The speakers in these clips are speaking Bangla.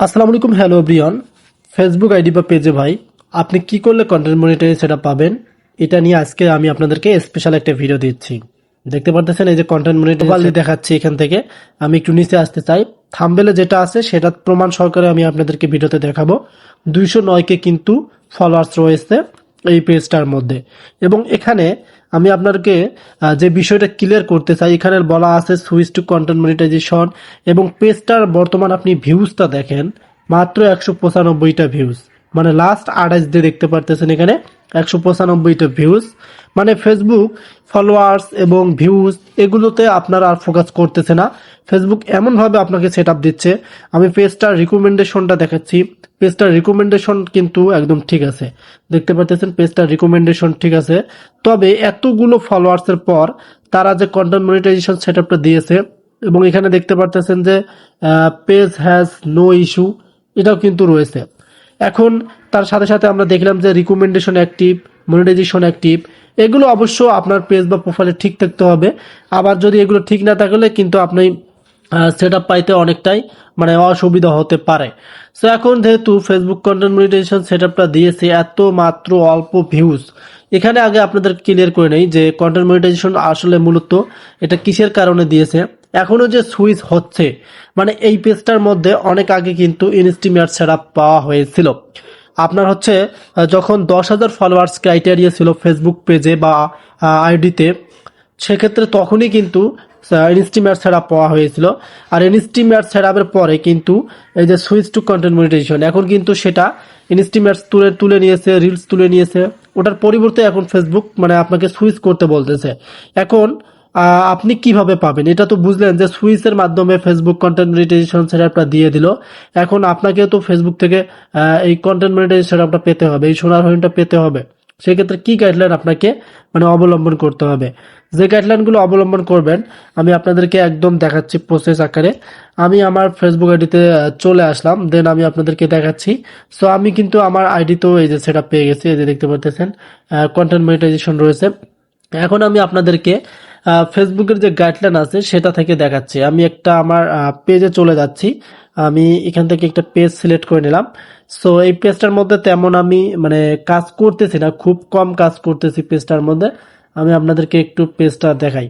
আসসালামু আলাইকুম হ্যালো ব্রিয়ন ফেসবুক আইডি বা পেজে ভাই আপনি কি করলে কন্টেন্ট মনিটারি সেটা পাবেন? এটা নিয়ে আজকে আমি আপনাদেরকে স্পেশাল একটা ভিডিও দিচ্ছি। দেখতে পারতেছেন এই যে কন্টেন্ট মনিটারি দেখাচ্ছি এখান থেকে। আমি একটু নিচে আসতে চাই। থাম্বেলে যেটা আছে সেটা প্রমাণ সহকারে আমি আপনাদেরকে ভিডিওতে দেখাবো। দুইশো নয়কে কিন্তু ফলোয়ার্স রয়েছে এই পেজটার মধ্যে। এবং এখানে আমি আপনাকে যে বিষয়টা ক্লিয়ার করতে চাই, এখানে বলা আছে সুইচ টু কন্টেন্ট মনিটাইজেশন এবং পেজটার বর্তমান আপনি ভিউজটা দেখেন, মাত্র একশো পঁচানব্বইটা ভিউজ মানে লাস্ট আঠাইশ দিয়ে দেখতে পারতেছেন এখানে একশো পঁচানব্বইটা ভিউজ মানে ফেসবুক ফলোয়ার্স এবং ভিউজ এগুলোতে আপনারা আর ফোকাস করতেছে না। ফেসবুক এমনভাবে আপনাকে সেট আপ দিচ্ছে। আমি পেজটার রিকমেন্ডেশনটা দেখাচ্ছি। পেজটার রিকমেন্ডেশন কিন্তু একদম ঠিক আছে। দেখতে পাচ্ছেন পেজটার রিকমেন্ডেশন ঠিক আছে। তবে এতগুলো ফলোয়ার্সের পর তারা যে কন্টেন্ট মনিটাইজেশন সেট দিয়েছে, এবং এখানে দেখতে পারতেছেন যে পেজ হ্যাজ নো ইস্যু এটাও কিন্তু রয়েছে। এখন তার সাথে সাথে আমরা দেখলাম যে রিকমেন্ডেশন অ্যাক্টিভ মনিটাইজেশন অ্যাক্টিভ এগুলো অবশ্য আপনার পেজ বা প্রোফাইলে ঠিক থাকতে হবে। আবার যদি এগুলো ঠিক না থাকলে কিন্তু আপনি সেট আপ পাইতে অনেকটাই মানে অসুবিধা হতে পারে। সো এখন যেহেতু ফেসবুক কন্টেন্ট মনিটাইজেশন সেট আপটা দিয়েছে, এত মাত্র অল্প ভিউজ এখানে আগে আপনাদের ক্লিয়ার করে নেই যে কন্টেন্ট মনিটাইজেশন আসলে মূলত এটা কিসের কারণে দিয়েছে। এখনও যে সুইচ হচ্ছে মানে এই পেজটার মধ্যে অনেক আগে কিন্তু ইনস্টিমেট সেট পাওয়া হয়েছিল। আপনার হচ্ছে যখন দশ হাজার ফলোয়ার্স ক্রাইটেরিয়া ছিল ফেসবুক পেজে বা আইডিতে সেক্ষেত্রে তখনই কিন্তু ইনস্টিমেট সেট পাওয়া হয়েছিল। আর ইনস্টিমেট সেট পরে কিন্তু এই যে সুইচ টু কন্টেন্ট মনিটাইজেশন এখন কিন্তু সেটা ইনস্টিমেটস তুলে তুলে নিয়েছে রিলস তুলে নিয়েছে। ওটার পরিবর্তে এখন ফেসবুক মানে আপনাকে সুইচ করতে বলতেছে। এখন আপনি কীভাবে পাবেন? এটা তো বুঝলেন যে সুইচের মাধ্যমে ফেসবুক কন্টেন্ট মনিটাইজেশন সেটআপটা দিয়ে দিল। এখন আপনাকে তো ফেসবুক থেকে এই কন্টেন্ট মনিটাইজেশন সেটআপটা পেতে হবে, এই সোনার হরিণটা পেতে হবে। সেক্ষেত্রে কি গাইডলাইন আপনাকে মানে অবলম্বন করতে হবে? যে গাইডলাইনগুলো অবলম্বন করবেন, আমি আপনাদেরকে একদম দেখাচ্ছি প্রসেস আকারে। আমি আমার ফেসবুক আইডিতে চলে আসলাম দেন আমি আপনাদেরকে দেখাচ্ছি। সো আমি কিন্তু আমার আইডিতেও এই যে সেটা পেয়ে গেছি, এই যে দেখতে পাচ্ছেন কন্টেন্ট মনিটাইজেশন রয়েছে। এখন আমি আপনাদেরকে ফেসবুকের যে গাইডলাইন আছে, সেটা থেকে দেখাচ্ছি। আমি একটা আমার পেজে চলে যাচ্ছি। আমি এখান থেকে একটা পেজ সিলেক্ট করে নিলাম। সো এই পেজটার মধ্যে তেমন আমি মানে কাজ করতেছি না। খুব কম কাজ করতেছি পেজটার মধ্যে। আমি আপনাদেরকে একটু পেজটা দেখাই।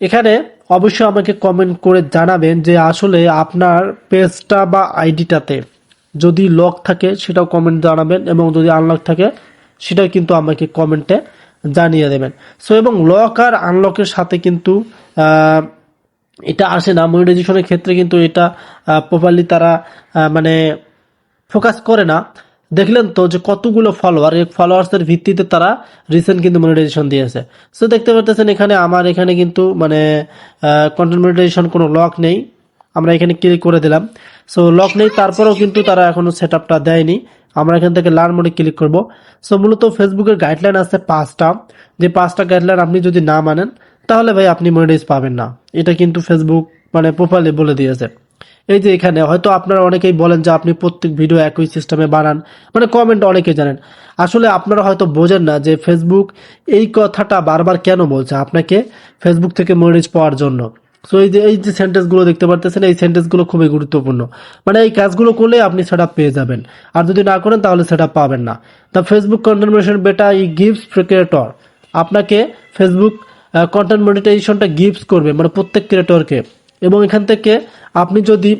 এখানে অবশ্যই আমাকে কমেন্ট করে জানাবেন যে, আসলে আপনার পেজটা বা আইডিটাতে যদি লক থাকে, সেটাও কমেন্ট জানাবেন। এবং যদি আনলক থাকে, সেটাও কিন্তু আমাকে কমেন্টে জানিয়ে দেবেন। সো এবং লক আর আনলকের সাথে কিন্তু এটা আসে না। মনিটাইজেশনের ক্ষেত্রে কিন্তু এটা প্রপারলি তারা মানে ফোকাস করে না। দেখলেন তো যে কতগুলো ফলোয়ার এই ফলোয়ার্সের ভিত্তিতে তারা রিসেন্ট কিন্তু মনিটাইজেশন দিয়েছে। সো দেখতে পাচ্ছেন এখানে আমার এখানে কিন্তু মানে কন্টেন্ট মনিটাইজেশন কোনো লক নেই। আমরা এখানে ক্লিক করে দিলাম। সো লক নেই, তারপরেও কিন্তু তারা এখনও সেট আপটা দেয়নি। আমরা এখান থেকে লার্ন মোডে ক্লিক করব। সো মূলত ফেসবুকের গাইডলাইন আছে পাঁচটা। যে পাঁচটা গাইডলাইন আপনি যদি না মানেন, তাহলে ভাই আপনি মনিটাইজ পাবেন না। এটা কিন্তু ফেসবুক মানে প্রোফাইলে বলে দিয়েছে। এই যে এখানে, হয়তো আপনারা অনেকেই বলেন যে আপনি প্রত্যেক ভিডিও একই সিস্টেমে বানান। মানে কমেন্ট অনেকে জানেন। আসলে আপনারা হয়তো বোঝেন না যে ফেসবুক এই কথাটা বারবার কেন বলছে আপনাকে ফেসবুক থেকে মনিটাইজ পাওয়ার জন্য। সো এই যে এই যে সেন্টেন্সগুলো দেখতে পারতেছেন, এই সেন্টেন্সগুলো খুবই গুরুত্বপূর্ণ। মানে এই কাজগুলো করলে আপনি সেটা পেয়ে যাবেন। আর যদি না করেন, তাহলে সেটা পাবেন না। The Facebook content beta e gifts creator আপনাকে ফেসবুক কন্টেন্ট মনিটাইজেশনটা গিফটস করবে মানে প্রত্যেক ক্রিয়েটরকে এবং এখান থেকে আপনি যদি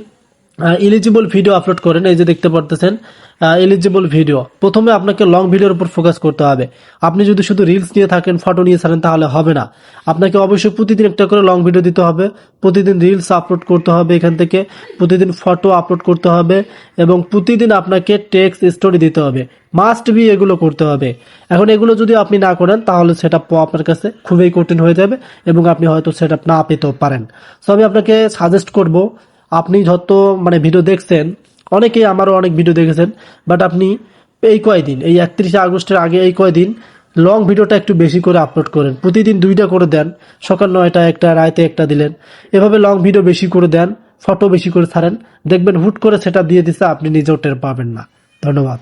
এলিজিবল ভিডিও আপলোড করেন, এই যে দেখতে পারতেছেন এলিজিবল ভিডিও প্রথমে আপনাকে লং ভিডিওর উপর ফোকাস করতে হবে। আপনি যদি শুধু রিলস নিয়ে থাকেন ফটো নিয়ে থাকেন তাহলে হবে না। আপনাকে অবশ্যই প্রতিদিন একটা করে লং ভিডিও দিতে হবে। প্রতিদিন রিলস আপলোড করতে হবে এখান থেকে। প্রতিদিন ফটো আপলোড করতে হবে এবং প্রতিদিন আপনাকে টেক্সট স্টোরি দিতে হবে। মাস্ট বি এগুলো করতে হবে। এখন এগুলো যদি আপনি না করেন, তাহলে সেটা আপনার কাছে খুবই কঠিন হয়ে যাবে এবং আপনি হয়তো সেটা না পেতেও পারেন। সো আমি আপনাকে সাজেস্ট করব আপনি যত মানে ভিডিও দেখছেন, অনেকেই আমারও অনেক ভিডিও দেখেছেন বাট আপনি এই কয়দিন, এই একত্রিশে আগস্টের আগে এই কয়দিন লং ভিডিওটা একটু বেশি করে আপলোড করেন। প্রতিদিন দুইটা করে দেন, সকাল নয়টা একটা, রাতে একটা দিলেন। এভাবে লং ভিডিও বেশি করে দেন ফটো বেশি করে ছাড়েন। দেখবেন হুট করে সেটা দিয়ে দিচ্ছে আপনি নিজেও টের পাবেন না। ধন্যবাদ।